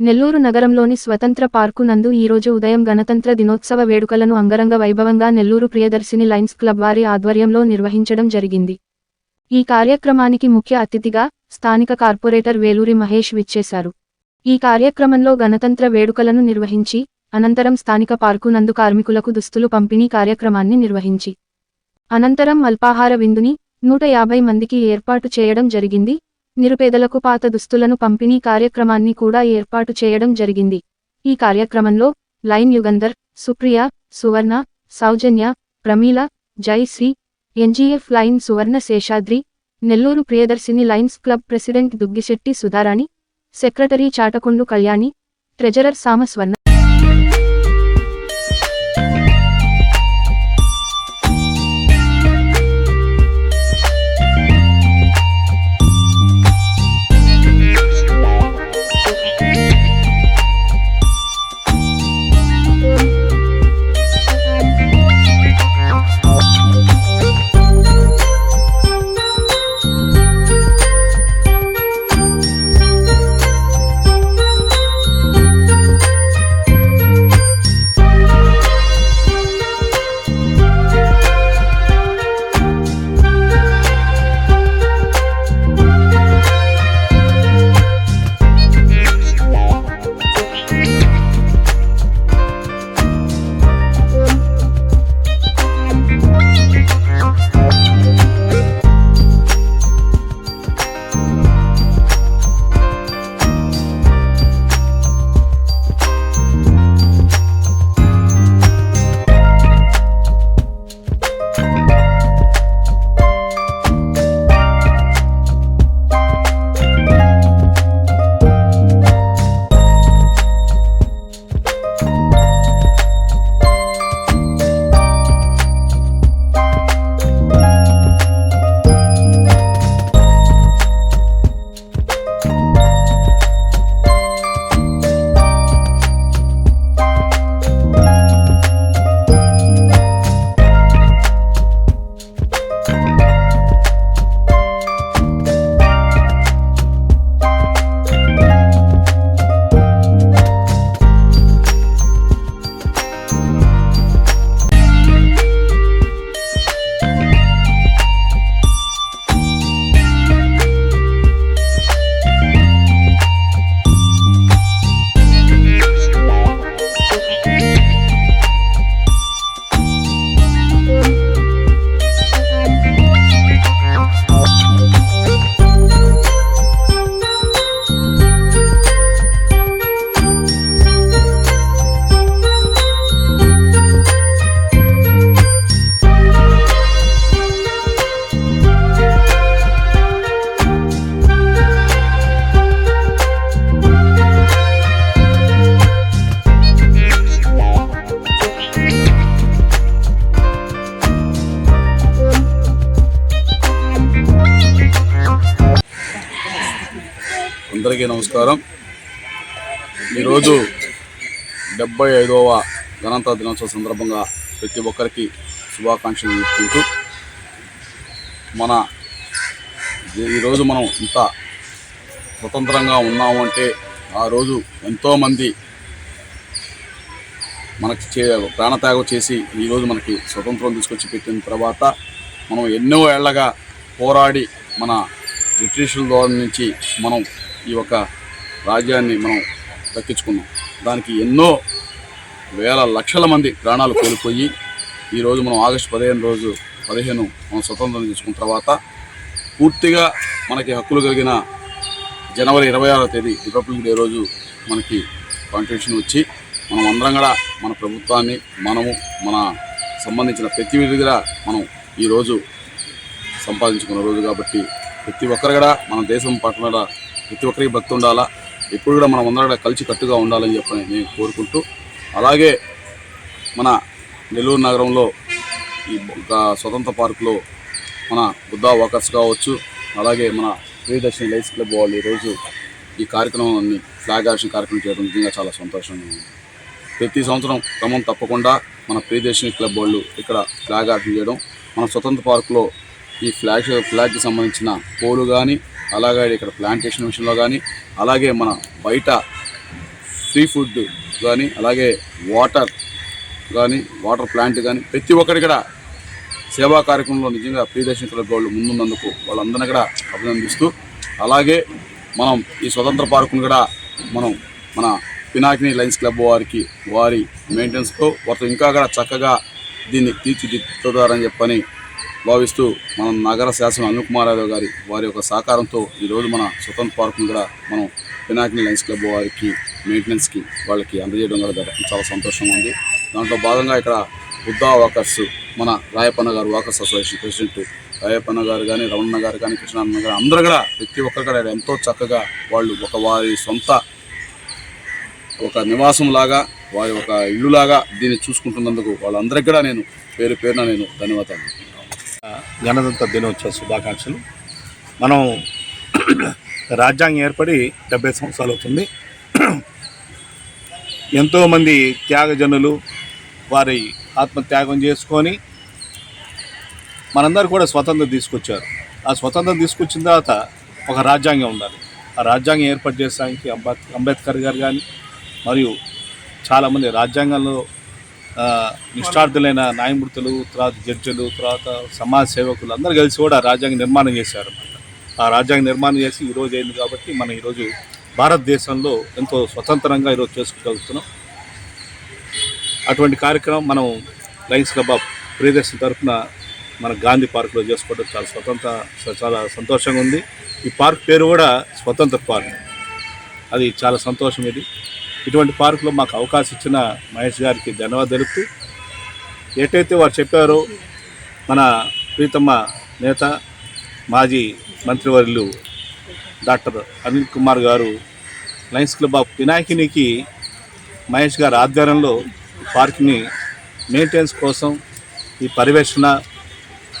నెల్లూరు నగరంలోని స్వతంత్ర పార్కు నందు ఈరోజు ఉదయం గణతంత్ర దినోత్సవ వేడుకలను అంగరంగ వైభవంగా నెల్లూరు ప్రియదర్శిని లైన్స్ క్లబ్ వారి ఆధ్వర్యంలో నిర్వహించడం జరిగింది. ఈ కార్యక్రమానికి ముఖ్య అతిథిగా స్థానిక కార్పొరేటర్ వేలూరి మహేష్ విచ్చేశారు. ఈ కార్యక్రమంలో గణతంత్ర వేడుకలను నిర్వహించి అనంతరం స్థానిక పార్కు నందు కార్మికులకు దుస్తులు పంపిణీ కార్యక్రమాన్ని నిర్వహించి అనంతరం అల్పాహార విందుని నూట యాభై మందికి ఏర్పాటు చేయడం జరిగింది. నిరుపేదలకు పాత దుస్తులను పంపిణీ కార్యక్రమాన్ని కూడా ఏర్పాటు చేయడం జరిగింది. ఈ కార్యక్రమంలో lion Yugandhar Supriya Suvarna Soujanya Pramila Jayashree NGF lion Suvarna Seshadri Nellore Priyadarshini lions club president Duggisetti Sudharani secretary Chatakondu Kalyani treasurer Samaswarna అందరికీ నమస్కారం. ఈరోజు డెబ్బై ఐదవ గణతంత్ర దినోత్సవ సందర్భంగా ప్రతి ఒక్కరికి శుభాకాంక్షలు తెలుపుకుంటూ మన ఈరోజు మనం ఇంత స్వతంత్రంగా ఉన్నాము అంటే ఆ రోజు ఎంతోమంది మనకి చే ప్రాణత్యాగం చేసి ఈరోజు మనకి స్వతంత్రం తీసుకొచ్చి పెట్టిన తర్వాత మనం ఎన్నో ఏళ్ళగా పోరాడి మన బ్రిటిషుల ద్వారా నుంచి మనం ఈ యొక్క రాజ్యాన్ని మనం దక్కించుకున్నాం దానికి ఎన్నో వేల లక్షల మంది ప్రాణాలు కోల్పోయి ఈరోజు మనం ఆగస్టు పదిహేను రోజు పదిహేను మనం స్వతంత్రం తీసుకున్న తర్వాత పూర్తిగా మనకి హక్కులు కలిగిన జనవరి ఇరవై ఆరో తేదీ రిపబ్లిక్ డే రోజు మనకి కాన్స్టిట్యూషన్ వచ్చి మనం అందరం కూడా మన ప్రభుత్వాన్ని మనము మన సంబంధించిన ప్రతి దగ్గర మనం ఈరోజు సంపాదించుకున్న రోజు కాబట్టి ప్రతి ఒక్కరు కూడా మన దేశం పట్ల కూడా ప్రతి ఒక్కరికి భక్తి ఉండాలా? ఎప్పుడు కూడా మనం అందరం కలిసి కట్టుగా ఉండాలని చెప్పని నేను కోరుకుంటూ అలాగే మన నెల్లూరు నగరంలో ఈ స్వతంత్ర పార్కులో మన బుద్ధా వాకర్స్ కావచ్చు అలాగే మన ప్రియదర్శిని లైఫ్ క్లబ్ వాళ్ళు ఈరోజు ఈ కార్యక్రమాన్ని ఫ్లాగ్ ఆర్షన్ కార్యక్రమం చేయడం నిజంగా చాలా సంతోషంగా ఉంది. ప్రతి సంవత్సరం క్రమం తప్పకుండా మన ప్రియదర్శిని క్లబ్ వాళ్ళు ఇక్కడ ఫ్లాగ్ ఆర్షన్ చేయడం మన స్వతంత్ర పార్కులో ఈ ఫ్లాగ్ ఫ్లాగ్కి సంబంధించిన పోలు కానీ అలాగే ఇక్కడ ప్లాంటేషన్ విషయంలో కానీ అలాగే మన బయట సీ ఫుడ్ కానీ అలాగే వాటర్ కానీ వాటర్ ప్లాంట్ కానీ ప్రతి ఒక్కరి కూడా సేవా కార్యక్రమంలో నిజంగా ప్రియదర్శన క్లబ్ వాళ్ళు ముందున్నందుకు వాళ్ళందరినీ కూడా అభినందిస్తూ అలాగే మనం ఈ స్వతంత్ర పార్కును కూడా మనం మన పినాకిని లయన్స్ క్లబ్ వారికి వారి మెయింటెనెన్స్తో వారితో ఇంకా కూడా చక్కగా దీన్ని తీర్చిదిద్దుతారని చెప్పని భావిస్తూ మన నగర శాసన అనిల్ కుమార్ యాదవ్ గారి వారి యొక్క సహకారంతో ఈరోజు మన స్వతంత్ర పార్కును కూడా మనం పినాకిని లయన్స్ క్లబ్ వారికి మెయింటెనెన్స్కి వాళ్ళకి అందజేయడం కూడా చాలా సంతోషంగా ఉంది. దాంట్లో భాగంగా ఇక్కడ బుద్ధా వాకర్స్ మన రాయపన్న గారు వాకర్స్ అసోసియేషన్ ప్రెసిడెంట్ రాయపన్న గారు కానీ రమణ గారు కానీ కృష్ణాన్న గారు అందరూ కూడా ప్రతి ఒక్కరు కూడా ఎంతో చక్కగా వాళ్ళు ఒక వారి సొంత ఒక నివాసం లాగా వారి ఒక ఇల్లులాగా దీన్ని చూసుకుంటున్నందుకు వాళ్ళందరికీ కూడా నేను పేరు పేరున నేను ధన్యవాదాలు. గణతంత్ర దినోత్సవ శుభాకాంక్షలు. మనం రాజ్యాంగం ఏర్పడి డెబ్బై సంవత్సరాలు అవుతుంది. ఎంతోమంది త్యాగజనులు వారి ఆత్మత్యాగం చేసుకొని మనందరూ కూడా స్వతంత్రం తీసుకొచ్చారు. ఆ స్వతంత్రం తీసుకొచ్చిన తర్వాత ఒక రాజ్యాంగం ఉండాలి. ఆ రాజ్యాంగం ఏర్పాటు చేసడానికి అంబేద్ అంబేద్కర్ గారు కానీ మరియు చాలామంది రాజ్యాంగంలో నిష్ఠార్థులైన న్యాయమూర్తులు తర్వాత జడ్జిలు తర్వాత సమాజ సేవకులు అందరూ కలిసి కూడా రాజ్యాంగ నిర్మాణం చేశారు ఆ రాజ్యాంగ నిర్మాణం చేసి ఈరోజు అయింది కాబట్టి మనం ఈరోజు భారతదేశంలో ఎంతో స్వతంత్రంగా ఈరోజు చేసుకోగలుగుతున్నాం. అటువంటి కార్యక్రమం మనం లయన్స్ క్లబ్ ఆఫ్ ప్రియదర్శన తరఫున మన గాంధీ పార్క్లో చేసుకోవడం చాలా స్వతంత్ర చాలా సంతోషంగా ఉంది. ఈ పార్క్ పేరు కూడా స్వతంత్ర పార్క్. అది చాలా సంతోషం ఇది. ఇటువంటి పార్కులో మాకు అవకాశం ఇచ్చిన మహేష్ గారికి ధన్యవాదాలు తెలుపుతూ ఎటైతే వారు చెప్పారో మన ప్రీతమ్మ నేత మాజీ మంత్రివర్యులు doctor Anil Kumar garu lions club of వినాయకునికి మహేష్ గారి ఆధ్వర్యంలో పార్క్ని మెయింటెనెన్స్ కోసం ఈ పర్యవేక్షణ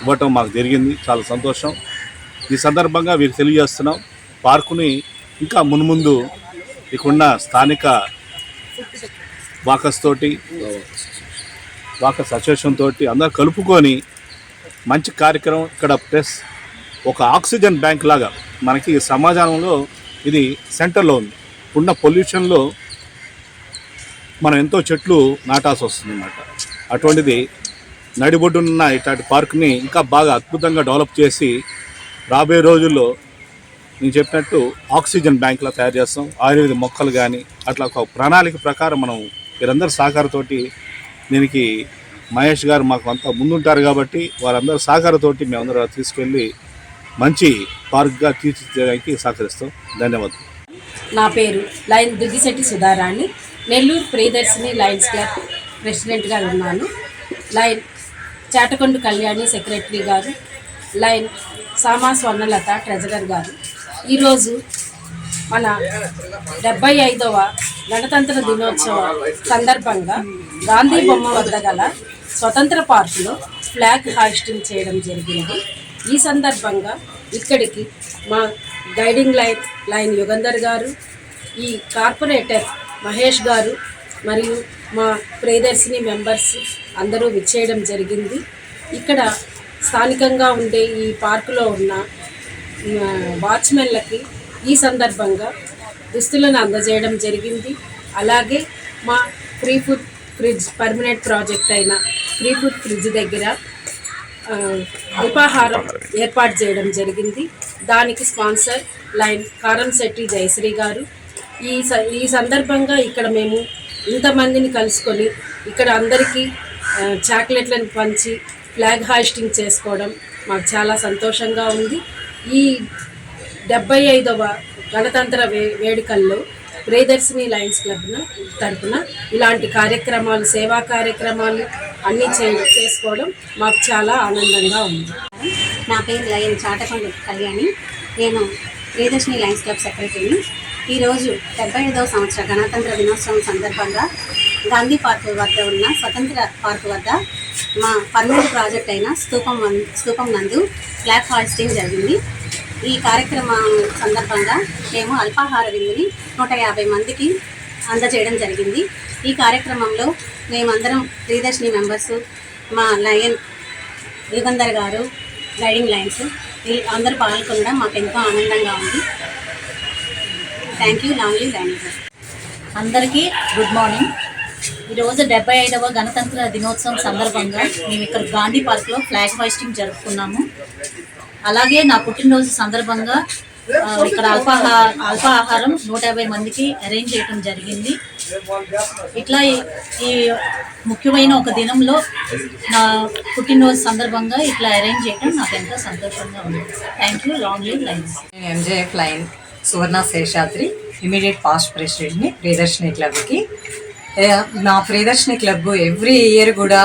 ఇవ్వటం మాకు జరిగింది. చాలా సంతోషం. ఈ సందర్భంగా వీరు తెలియజేస్తున్నాం. పార్కుని ఇంకా మున్ముందు ఇక్కడున్న స్థానిక వాకర్స్ తోటి వాకస్ అసోసియేషన్ తోటి అందరు కలుపుకొని మంచి కార్యక్రమం ఇక్కడ ప్లస్ ఒక ఆక్సిజన్ బ్యాంక్ లాగా మనకి సమాజంలో ఇది సెంటర్లో ఉంది. ఉన్న పొల్యూషన్లో మనం ఎంతో చెట్లు నాటాల్సి వస్తుంది అన్నమాట అటువంటిది నడిబొడ్డున్న ఇట్లాంటి పార్క్ని ఇంకా బాగా అద్భుతంగా డెవలప్ చేసి రాబోయే రోజుల్లో నేను చెప్పినట్టు ఆక్సిజన్ బ్యాంక్లా తయారు చేస్తాం ఆయుర్వేద మొక్కలు కానీ అట్లా ఒక ప్రణాళిక ప్రకారం మనం వీరందరి సహకారంతోటి దీనికి మహేష్ గారు మాకు అంతా ముందుంటారు కాబట్టి వారందరి సహకారంతోటి మేమందరం తీసుకెళ్ళి మంచి పార్క్గా తీర్చిదిద్దడానికి సహకరిస్తాం. ధన్యవాదాలు. నా పేరు lion Duggisetti Sudharani. Nellore Priyadarshini lions club ప్రెసిడెంట్గా ఉన్నాను. లైన్ చాటకొండు కళ్యాణి సెక్రటరీ గారు. లైన్ సామా స్వర్ణలత ట్రెజరర్ గారు. ఈరోజు మన డెబ్బై ఐదవ గణతంత్ర దినోత్సవ సందర్భంగా గాంధీ బొమ్మ వద్ద గల స్వతంత్ర పార్కులో ఫ్లాగ్ హాయిస్టింగ్ చేయడం జరిగింది ఈ సందర్భంగా ఇక్కడికి మా గైడింగ్ లైన్ లైన్ యుగంధర్ గారు ఈ కార్పొరేటర్ మహేష్ గారు మరియు మా ప్రియదర్శిని మెంబర్స్ అందరూ విచ్చేయడం జరిగింది. ఇక్కడ స్థానికంగా ఉండే ఈ పార్కులో ఉన్న వాచ్మెన్లకి ఈ సందర్భంగా దుస్తులను అందజేయడం జరిగింది. అలాగే మా free food fridge permanent project అయిన ఫ్రీ ఫుడ్ ఫ్రిడ్జ్ దగ్గర ఉపాహారం అల్పాహారం ఏర్పాటు చేయడం జరిగింది. దానికి స్పాన్సర్ లైన్ కారం శెట్టి జయశ్రీ గారు. ఈ స ఈ సందర్భంగా ఇక్కడ మేము ఇంతమందిని కలుసుకొని ఇక్కడ అందరికీ చాక్లెట్లను పంచి ఫ్లాగ్ హాయిస్టింగ్ చేసుకోవడం మాకు చాలా సంతోషంగా ఉంది. ఈ డెబ్బై ఐదవ గణతంత్ర వే వేడుకల్లో ప్రియదర్శిని లయన్స్ క్లబ్ను తరపున ఇలాంటి కార్యక్రమాలు సేవా కార్యక్రమాలు అన్నీ చే చేసుకోవడం మాకు చాలా ఆనందంగా ఉంది. నా పేరు లయన్ చాటకొండ కళ్యాణి. నేను ప్రియదర్శిని లయన్స్ క్లబ్ సెక్రటరీని. ఈరోజు డెబ్బై ఐదవ సంవత్సర గణతంత్ర దినోత్సవం సందర్భంగా గాంధీ పార్క్ వద్ద ఉన్న స్వతంత్ర పార్క్ వద్ద మా పర్మనెంట్ ప్రాజెక్ట్ అయిన స్తూపం వన్- స్తూపం నందు ఫ్లాగ్ హాయిస్టింగ్ జరిగింది. ఈ కార్యక్రమం సందర్భంగా మేము అల్పాహార విందుని నూట యాభై మందికి అందజేయడం జరిగింది. ఈ కార్యక్రమంలో మేమందరం ప్రియదర్శిని మెంబర్స్ మా లయన్ యుగంధర్ గారు గైడింగ్ లైన్స్ అందరూ పాల్గొనడం మాకు ఎంతో ఆనందంగా ఉంది. Thank you long you. అందరికీ గుడ్ మార్నింగ్. ఈరోజు డెబ్బై ఐదవ గణతంత్ర దినోత్సవం సందర్భంగా మేము ఇక్కడ గాంధీ పార్క్లో ఫ్లాగ్ హోస్టింగ్ జరుపుకున్నాము. అలాగే నా పుట్టినరోజు సందర్భంగా ఇక్కడ అల్పాహా అల్పాహారం నూట యాభై మందికి అరేంజ్ చేయడం జరిగింది. ఇట్లా ఈ- ముఖ్యమైన ఒక దినంలో నా పుట్టినరోజు సందర్భంగా ఇట్లా అరేంజ్ చేయడం నాకు ఎంతో సంతోషంగా ఉంది. Thank you long live lions నేను MJF lion Suvarna Seshadri immediate past ప్రెసిడెంట్ని Priyadarshini క్లబ్కి నా ప్రియదర్శిని క్లబ్ ఎవ్రీ ఇయర్ కూడా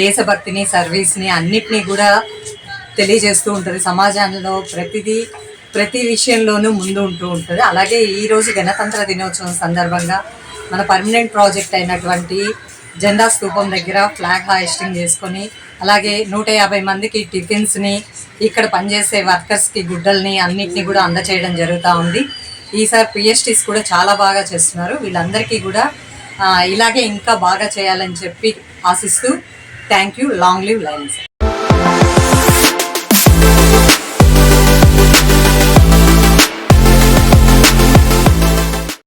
దేశభక్తిని సర్వీస్ని అన్నిటినీ కూడా తెలియజేస్తూ ఉంటుంది. సమాజంలో ప్రతిదీ ప్రతి విషయంలోనూ ముందు ఉంటూ ఉంటుంది. అలాగే ఈరోజు గణతంత్ర దినోత్సవం సందర్భంగా మన పర్మనెంట్ ప్రాజెక్ట్ అయినటువంటి జెండా స్తూపం దగ్గర ఫ్లాగ్ హాయిస్టింగ్ చేసుకొని అలాగే నూట యాభై మందికి టిఫిన్స్ని ఇక్కడ పనిచేసే వర్కర్స్కి గుడ్డల్ని అన్నిటిని కూడా అందచేయడం జరుగుతూ ఉంది. ఈసారి పిఎస్టీస్ కూడా చాలా బాగా చేస్తున్నారు. వీళ్ళందరికీ కూడా ఇలాగే ఇంకా బాగా చేయాలని చెప్పి ఆశిస్తూ thank you long live lions